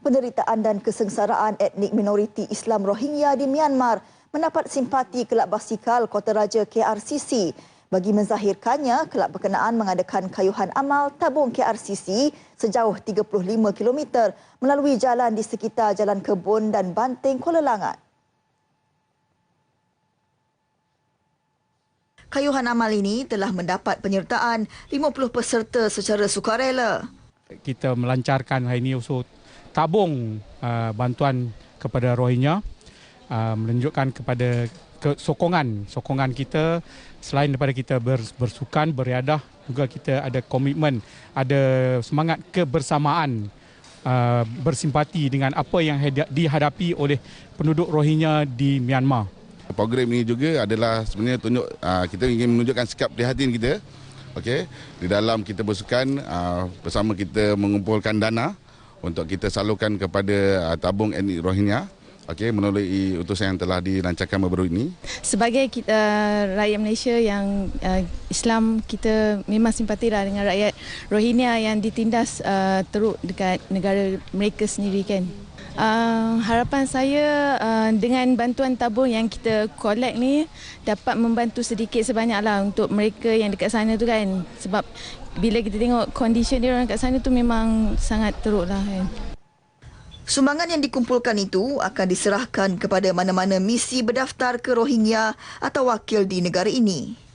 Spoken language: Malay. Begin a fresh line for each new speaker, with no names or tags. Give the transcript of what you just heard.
penderitaan dan kesengsaraan etnik minoriti Islam Rohingya di Myanmar mendapat simpati Kelab Basikal Kota Raja KRCC bagi menzahirkannya kelab berkenaan mengadakan kayuhan amal tabung KRCC sejauh 35 km melalui jalan di sekitar Jalan Kebun dan Banting Kuala Langat. Kayuhan amal ini telah mendapat penyertaan 50 peserta secara sukarela.
Kita melancarkan hari ini usul tabung uh, bantuan kepada Rohingya uh, menunjukkan kepada ke sokongan sokongan kita. Selain daripada kita bersukan beriadah juga kita ada komitmen ada semangat kebersamaan uh, bersimpati dengan apa yang dihadapi oleh penduduk Rohingya di Myanmar.
Program ini juga adalah sebenarnya tunjuk uh, kita ingin menunjukkan sikap prihatin kita okey? Di dalam kita bersukan uh, bersama kita mengumpulkan dana untuk kita salurkan kepada uh, tabung etnik Rohingya okey melalui utusan yang telah dilancarkan baru ini.
Sebagai kita rakyat Malaysia yang uh, Islam kita memang simpatilah dengan rakyat Rohingya yang ditindas uh, teruk dekat negara mereka sendiri kan Uh, harapan saya uh, dengan bantuan tabung yang kita collect ni dapat membantu sedikit sebanyaklah untuk mereka yang dekat sana tu kan sebab bila kita tengok kondisi dia orang dekat sana tu memang sangat teruk lah kan.
Sumbangan yang dikumpulkan itu akan diserahkan kepada mana-mana misi berdaftar ke Rohingya atau wakil di negara ini.